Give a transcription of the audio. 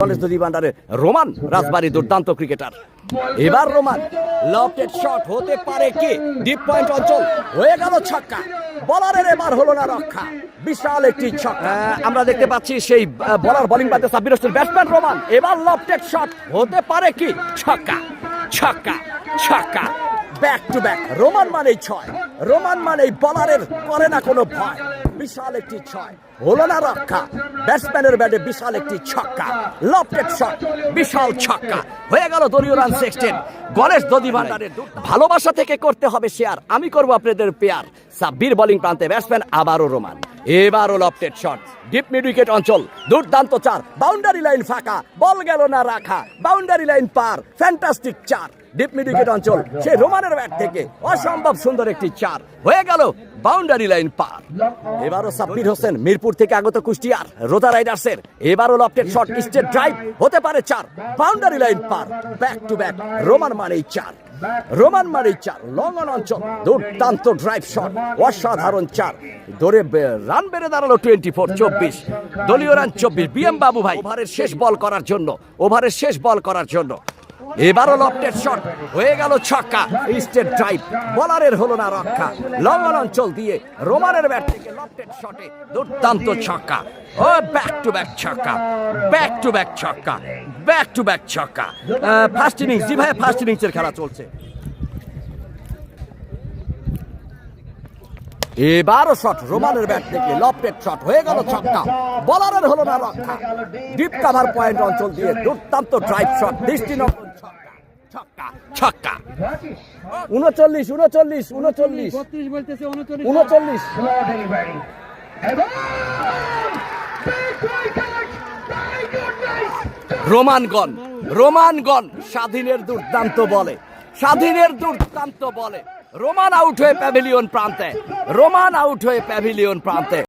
College Roman রাজবাড়ি দুর্দান্ত cricketer. এবার Roman lofted shot হতে পারে কি? ডিপ পয়েন্ট অঞ্চল হয়ে গেল ছক্কা। বলারের এবার হলো না রক্ষা। বিশাল একটি ছক্কা। আমরা দেখতে পাচ্ছি সেই বলার বোলিং পাতে সাব্বির হোসেন ব্যাটসম্যান রোমান। এবার লফটেড শট হতে পারে কি? ছক্কা ছক্কা ছক্কা। ব্যাক টু ব্যাক রোমান মানে ছয়। রোমান মানেই বলারের করে না কোনো ভয়। বিশাল একটি ছয়। হলো না রক্ষা। ব্যাটসম্যানের ব্যাটে বিশাল একটি ছক্কা। Lofted shot. বিশাল ছক্কা। হয়ে গেল দলীয় রান সিক্সটিন। গণেশ দদি ভান্ডারের ভালোবাসা থেকে করতে হবে শেয়ার। আমি করব আপনাদের পেয়ার। সাব্বির বোলিং প্রান্তে ব্যাটসম্যান, আবারও রোমান। এবারও lofted shot. Deep mid wicket অঞ্চল। দুর্দান্ত চার। বাউন্ডারি লাইন ফাঁকা। বল গেল না রাখা। বাউন্ডারি লাইন পার। ফ্যান্টাস্টিক চার। ডিপ মিড উইকেট অঞ্চল, সেই রোমানের ব্যাট থেকে অসম্ভব সুন্দর একটি চার। হয়ে গেল বাউন্ডারি লাইন পার। এবারও সাব্বির হোসেন মিরপুর থেকে আগত কুষ্টিয়ার, রোজা রাইডার্সের। এবারও লফটেড শট, স্টেট ড্রাইভ হতে পারে চার। বাউন্ডারি লাইন পার, ব্যাক টু ব্যাক, রোমান মানেই চার। রোমান মানেই চার লং অঞ্চল, দুর্দান্ত ড্রাইভ শট, অসাধারণ চার। দৌড়ে রান বেড়ে দাঁড়াল টোয়েন্টি ফোর, চব্বিশ। দলীয় রান চব্বিশ, বিএম বাবু ভাই, ওভারের শেষ বল করার জন্য, ওভারের শেষ বল করার জন্য। এবারও লফটের শট। হয়ে গেল ছক্কা। স্টেট ড্রাইভ বলারের হলো না রক্ষা। লঙ্গন অঞ্চল দিয়ে রোমানের ব্যাট থেকে লফটের শটে দুর্দান্ত ছক্কা। ও ব্যাক টু ব্যাক ছক্কা। ব্যাক টু ব্যাক ছক্কা। ব্যাক টু ব্যাক ছক্কা। ফার্স্ট ইনিংস জি ভাই ফার্স্ট ইনিংসের খেলা চলছে। এবারও শট রোমানের ব্যাট থেকে লফটেড শট হয়ে গেল ছক্কা। বলারের হলো না রক্ষা। ডিপ কাভার পয়েন্ট অঞ্চল দিয়ে দুর্দান্ত ড্রাইভ শট দৃষ্টিনন্দন ছক্কা। ছক্কা উনচল্লিশ উনচল্লিশ উনচল্লিশ। রোমানগণ রোমানগণ স্বাধীনের দুর্দান্ত বলে। স্বাধীনের দুর্দান্ত বলে। রোমান আউট হয়ে প্যাভিলিয়ন প্রান্তে। রোমান আউট হয়ে প্যাভিলিয়ন প্রান্তে।